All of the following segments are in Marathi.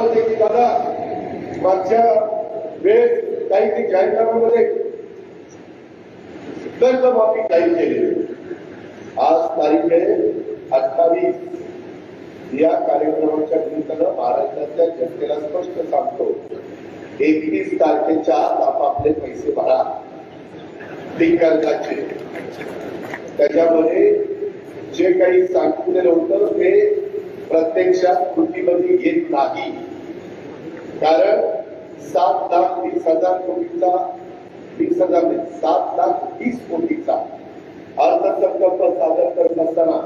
होते की दादा मागच्या वेळेस काही ते जाहीरनाम्यामध्ये कर्ज माफी काही केली आज तारीख आहे अठ्ठावीस. या कार्यक्रमाच्या निमित्तानं महाराष्ट्रातल्या जनतेला स्पष्ट सांगतो एकतीस तारखेच्या आत आपापले पैसे भरा. कर्जाचे त्याच्यामध्ये जे काही सांगितलेलं होतं ते प्रत्यक्षात कृतीमध्ये येत नाही. कारण सात लाख वीस हज़ार कोटीचा वीस हज़ार नाही, सात लाख तीस कोटीचा अर्थसंकल्प सादर करत असताना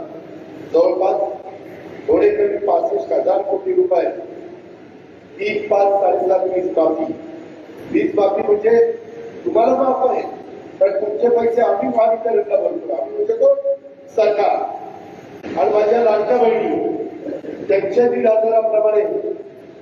जवळपास थोडे कमी पासष्ट हज़ार कोटी रुपये तीन पाच साडेसात वीस माफ़ी वीस माफ़ी म्हणजे तुम्हाला माफ़ आहे पण तुमचे पैसे आम्ही महावितरणला भरतो. आम्ही म्हणजे तो सरकार. आणि माझ्या लाडक्या बहिणी त्यांच्या दीड हजाराप्रमाणे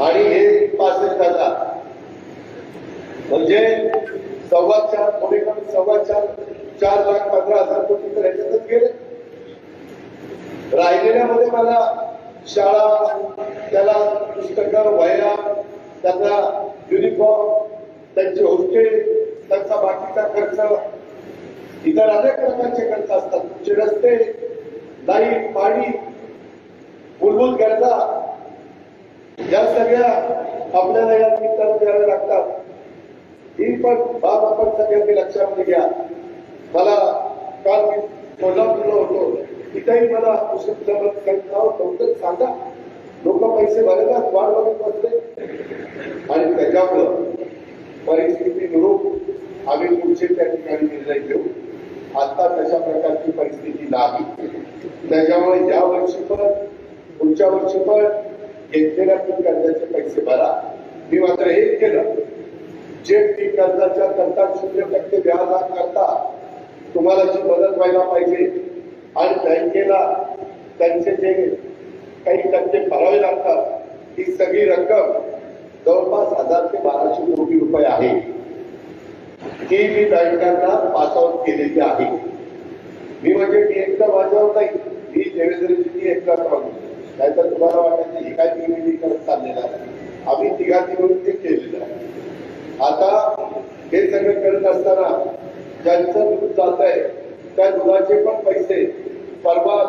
आणि हे पासष्ट हजार म्हणजे सव्वा चार थोडे कमी सव्वा चार चार लाख पंधरा हजार कोटी तर ह्याच्यातच गेले. राहिलेल्यामध्ये मला शाळा त्याला पुस्तकं वया त्यांना युनिफॉर्म त्यांचे हॉस्टेल त्यांचा बाकीचा खर्च इतर अनेक प्रकारचे खर्च असतात. तुमचे रस्ते लाइट पाणी मूलभूत गरजा या सगळ्या आपल्याला या निमित्तानं द्याव्या लागतात. ही पण बाब आपण सगळ्यांनी लक्षामध्ये घ्या मला काल मी कोल्हापूरला होतो. तिथेही मला पुस्तक करीत सांगा. लोक पैसे भरायला वाढ बघत बसले. आणि त्याच्यामुळं परिस्थिती नुरूप. आम्ही पुढचे त्या ठिकाणी निर्णय घेऊ. आता तशा प्रकारची परिस्थिती नाही. त्याच्यामुळे या वर्षी पण पुढच्या वर्षी पण घेतलेल्या पीक कर्जाचे पैसे भरा? मी मात्र हे केलं. जे पीक कर्जाच्या करता शून्य टक्के व्याजा करता तुम्हाला जी मदत व्हायला पाहिजे आणि बँकेला त्यांचे जे काही टक्के भरावे लागतात ही सगळी रक्कम जवळपास हजार ते बाराशे कोटी रुपये आहे. ही मी बँकांना पास आउट केलेली आहे. मी म्हणजे मी एकदा वाजवत नाही. मी देवेंद्रजींनी एकदा सांगू नाहीतर तुम्हाला वाटायचं हे काय विरोधी करत चाललेलं आहे. आम्ही तिघा तिघून ते केलेलं आहे. आता हे सगळं करत असताना ज्यांचं दूध चालत आहे त्या दुधाचे पण पैसे परवा